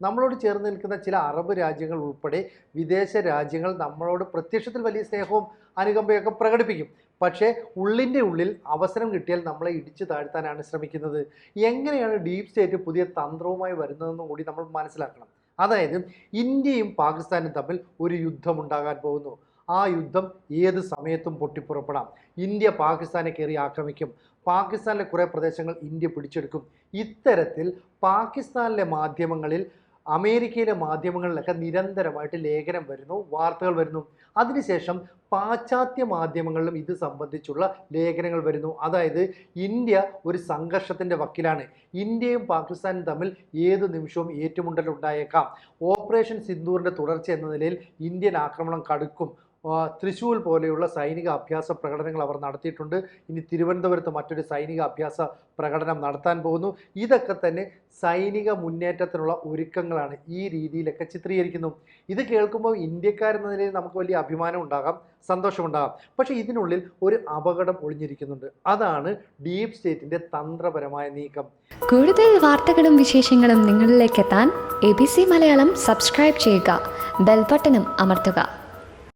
നമ്മളോട് ചേർന്ന് നിൽക്കുന്ന ചില അറബ് രാജ്യങ്ങൾ ഉൾപ്പെടെ വിദേശ രാജ്യങ്ങൾ നമ്മളോട് പ്രത്യക്ഷത്തിൽ വലിയ സ്നേഹവും അനുകമ്പയൊക്കെ പ്രകടിപ്പിക്കും. പക്ഷേ ഉള്ളിന്റെ ഉള്ളിൽ അവസരം കിട്ടിയാൽ നമ്മളെ ഇടിച്ചു താഴ്ത്താനാണ് ശ്രമിക്കുന്നത്. എങ്ങനെയാണ് ഡീപ് സ്റ്റേറ്റ് പുതിയ തന്ത്രവുമായി വരുന്നതെന്നും കൂടി നമ്മൾ മനസ്സിലാക്കണം. അതായത് ഇന്ത്യയും പാകിസ്ഥാനും തമ്മിൽ ഒരു യുദ്ധമുണ്ടാകാൻ പോകുന്നു. ആ യുദ്ധം ഏത് സമയത്തും പൊട്ടിപ്പുറപ്പെടാം. ഇന്ത്യ പാകിസ്ഥാനെ കയറി ആക്രമിക്കും. പാകിസ്ഥാനിലെ കുറേ പ്രദേശങ്ങൾ ഇന്ത്യ പിടിച്ചെടുക്കും. ഇത്തരത്തിൽ പാകിസ്ഥാനിലെ മാധ്യമങ്ങളിൽ അമേരിക്കയിലെ മാധ്യമങ്ങളിലൊക്കെ നിരന്തരമായിട്ട് ലേഖനം വരുന്നു വാർത്തകൾ വരുന്നു. അതിനുശേഷം പാശ്ചാത്യ മാധ്യമങ്ങളിലും ഇത് സംബന്ധിച്ചുള്ള ലേഖനങ്ങൾ വരുന്നു. അതായത് ഇന്ത്യ ഒരു സംഘർഷത്തിന്റെ വക്കിലാണ്. ഇന്ത്യയും പാകിസ്ഥാനും തമ്മിൽ ഏത് നിമിഷവും ഏറ്റുമുട്ടലുണ്ടായേക്കാം. ഓപ്പറേഷൻ സിന്ദൂറിന്റെ തുടർച്ച എന്ന നിലയിൽ ഇന്ത്യൻ ആക്രമണം കടുക്കും. തൃശ്ശൂർ പോലെയുള്ള സൈനിക അഭ്യാസ പ്രകടനങ്ങൾ അവർ നടത്തിയിട്ടുണ്ട്. ഇനി തിരുവനന്തപുരത്ത് മറ്റൊരു സൈനിക അഭ്യാസ പ്രകടനം നടത്താൻ പോകുന്നു. ഇതൊക്കെ തന്നെ സൈനിക മുന്നേറ്റത്തിനുള്ള ഒരുക്കങ്ങളാണ് ഈ രീതിയിലൊക്കെ ചിത്രീകരിക്കുന്നു. ഇത് കേൾക്കുമ്പോൾ ഇന്ത്യക്കാരെന്ന നിലയിൽ നമുക്ക് വലിയ അഭിമാനം ഉണ്ടാകാം സന്തോഷമുണ്ടാകാം പക്ഷേ ഇതിനുള്ളിൽ ഒരു അപകടം ഒളിഞ്ഞിരിക്കുന്നുണ്ട്. അതാണ് ഡീപ് സ്റ്റേറ്റിന്റെ തന്ത്രപരമായ നീക്കം. കൂടുതൽ വാർത്തകളും വിശേഷങ്ങളും നിങ്ങളിലേക്ക് എത്താൻ A B C Malayalam subscribe ചെയ്യുക ബെൽബട്ടനും അമർത്തുക.